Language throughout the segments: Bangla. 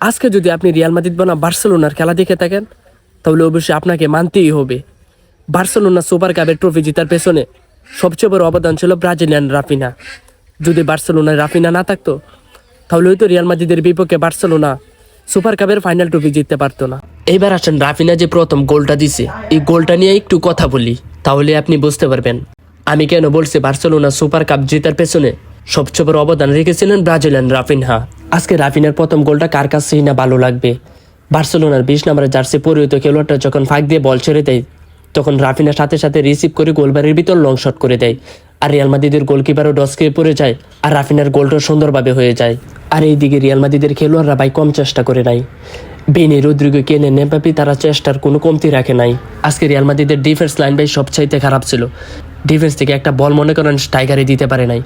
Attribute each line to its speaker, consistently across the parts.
Speaker 1: আজকে যদি আপনি রিয়াল মাদ্রিদ বনাম বার্সেলোনার খেলা দেখে থাকেন, তাহলে অবশ্যই আপনাকে মানতেই হবে। বার্সেলোনা সুপার কাপের ট্রফি জেতার পেছনে সবচেয়ে বড় অবদান ছিল ব্রাজিলিয়ান রাফিনা। যদি বার্সেলোনায় রাফিনা না থাকতো, তাহলে হয়তো রিয়াল মাদ্রিদের বিপক্ষে বার্সেলোনা সুপার কাপের ফাইনাল ট্রফি জিততে পারতো না। এইবার আসেন রাফিনা যে প্রথম গোলটা দিছে, এই গোলটা নিয়ে একটু কথা বলি, তাহলে আপনি বুঝতে পারবেন। আমি কেন বলছি বার্সেলোনা সুপার কাপ জেতার পেছনে সবচেয়ে বড় অবদান রেখেছিলেন ব্রাজিলিয়ান রাফিনহা আজকে রাফিনার প্রথম গোলটা কার কাছেই না ভালো লাগবে? বার্সেলোনার বিশ নম্বরের জার্সি পরিহিত খেলোয়াড়টা যখন ফাঁক দিয়ে বল ছেড়ে দেয়, তখন রাফিনার সাথে সাথে রিসিভ করে গোলবারের ভিতর লং শট করে দেয়। আর রিয়াল মাদিদের গোলকিপারও ডসকে পড়ে যায় আর রাফিনার গোলটাও সুন্দরভাবে হয়ে যায়। আর এইদিকে রিয়াল মাদিদের খেলোয়াড়রা ভাই কম চেষ্টা করে নাই। বেনি রদ্রিগো কেনে নেপাপি তারা চেষ্টার কোনো কমতি রাখে নাই। আজকে রিয়াল মাদ্রিদের ডিফেন্স লাইন ভাই সবচাইতে খারাপ ছিল। ডিফেন্স থেকে একটা বল মনে করেন স্ট্রাইকারে দিতে পারে নাই।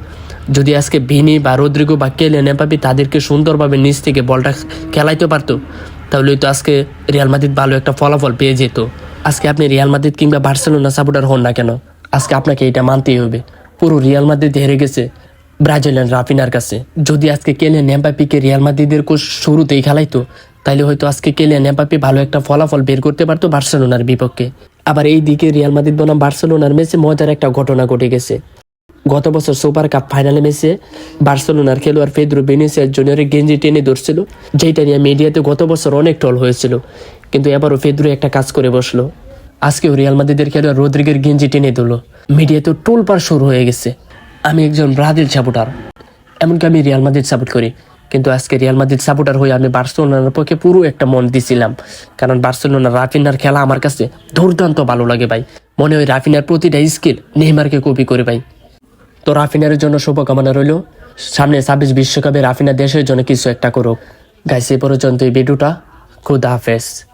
Speaker 1: যদি আজকে ভিনি বা রদ্রিগো বা কেলে নেপাপি তাদেরকে সুন্দরভাবে নিচ থেকে বলটা খেলাইতে পারতো তাহলে তো আজকে রিয়াল মাদ্রিদ ভালো একটা ফলাফল পেয়ে যেত। আজকে আপনি রিয়াল মাদ্রিদ কিংবা বার্সেলোনা সাপোর্টার হন না কেন? আজকে আপনাকে এটা মানতেই হবে। পুরো রিয়াল মাদ্রিদ হেরে গেছে ব্রাজিলিয়ান রাফিনার কাছে। যদি আজকে কেলে এমবাপিকে রিয়াল মাদ্রিদের কোচ শুরুতেই খেলাইতো তাইলে হয়তো আজকে কেলিয়ান এমবাপি ভালো একটা ফলাফল বের করতে পারতো বার্সেলোনার বিপক্ষে। আবার এই দিকে রিয়াল মাদ্রিদ বনাম বার্সেলোনার ম্যাচে মজার একটা ঘটনা ঘটে গেছে। গত বছর সুপার কাপ ফাইনালে ম্যাচে বার্সেলোনার খেলোয়াড় ফেদ্রো বেনিসিয়াস জুনিয়রের গেঞ্জি টেনে ধরছিল যেটা নিয়ে মিডিয়াতে গত বছর অনেক টল হয়েছিল। কিন্তু এবারও ফেদ্রো একটা কাজ করে বসল। আজকেও রিয়াল মাদ্রিদের খেলোয়াড় রদ্রিগের গেঞ্জি টেনে দিল মিডিয়াতে টোলপার শুরু হয়ে গেছে। আমি একজন ব্রাজিল সাপোর্টার, এমনকি আমি রিয়াল মাদ্রিদ সাপোর্ট করি। কিন্তু আজকে রিয়াল মাদ্রিদ সাপোর্টার হয়ে আমি বার্সেলোনার পক্ষে পুরো একটা মন দিছিলাম। কারণ বার্সেলোনার রাফিনার খেলা আমার কাছে দুর্দান্ত ভালো লাগে ভাই। মনে হয় রাফিনার প্রতিটা স্কিল নেহমারকে কপি করে ভাই। তো রাফিনারের জন্য শুভকামনা রইল। সামনে ছাব্বিশ বিশ্বকাপে রাফিনা দেশের জন্য কিছু একটা করুক। গাইছে পর্যন্ত এই ভিডিওটা। খুদা হাফেজ।